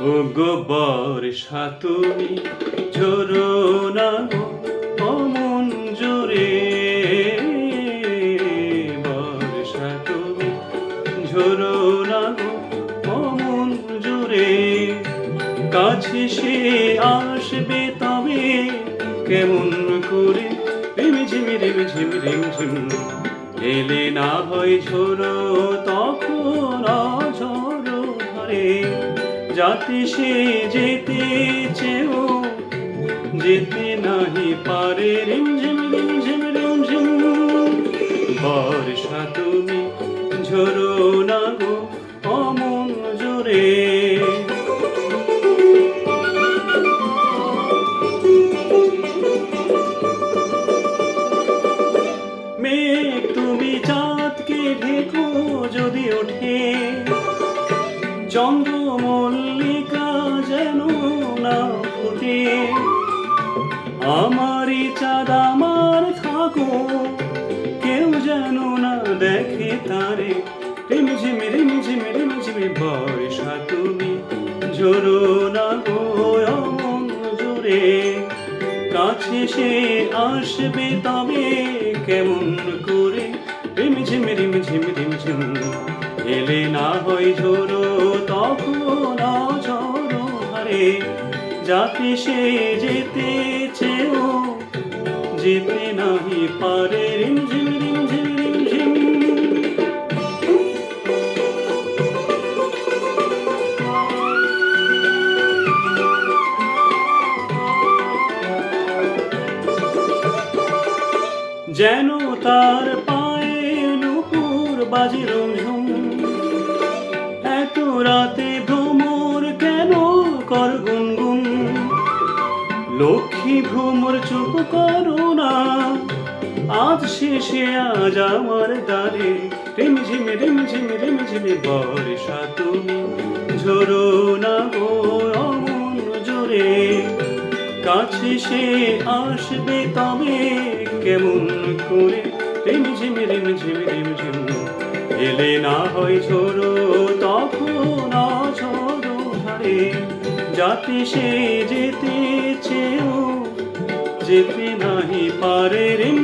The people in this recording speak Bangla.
ও গো বর্ষা তুমি ঝরো না গো, অমন জোরে। বর্ষা তুমি ঝরো না গো, অমন জোরে। কাছে সে আসবে তবে কেমন করে? রিমি ঝিমি রিমি ঝিমি এলে না হয় ঝোড়ো তখন যাতে সে যেতে চেয়েও যেতে নাহি পারে রিম ঝিম রিম ঝিম রিম ঝিম। বর্ষা তুমি ঝোড়ো না গো অমন জোরে। মেঘ তুমি চাঁদকে ঢেকো যদি ওঠে। চন্দ্র মল্লিকা যেন না ফুটে, আমারই চাঁদ আমার থাকো, কেউ যেন না দেখে তারে। রিমি বর্ষা তুমি ঝোরো না। গো জোরে, কাছে সে আসবে তবে কেমন করে? রিমি হারে যাতে সে যেতে চেয়েও, যেতে নাহি পারে। রিম, ঝিম রিম ঝিম রিম, ঝিম। যেন তার পায়ে নুপুর বাজির ঝুম। এত রাতে লক্ষ্মী ভ্রমর চুপ করো না। আজ শেষে, আজ আমার দ্বারে। রিম ঝিমি রিম ঝিমি রিম ঝিমি বর্ষা তুমি ঝোরো না গো অমন জোরে। কাছে সে আসবে তবে কেমন করে? রিম ঝিমি রিম ঝিমি রিম ঝিম এলে না হয় ঝোড়ো তখন ঝড়ো ধারে। যাতে সে যেতে চেয়েও যেতে নাহি পারে রিম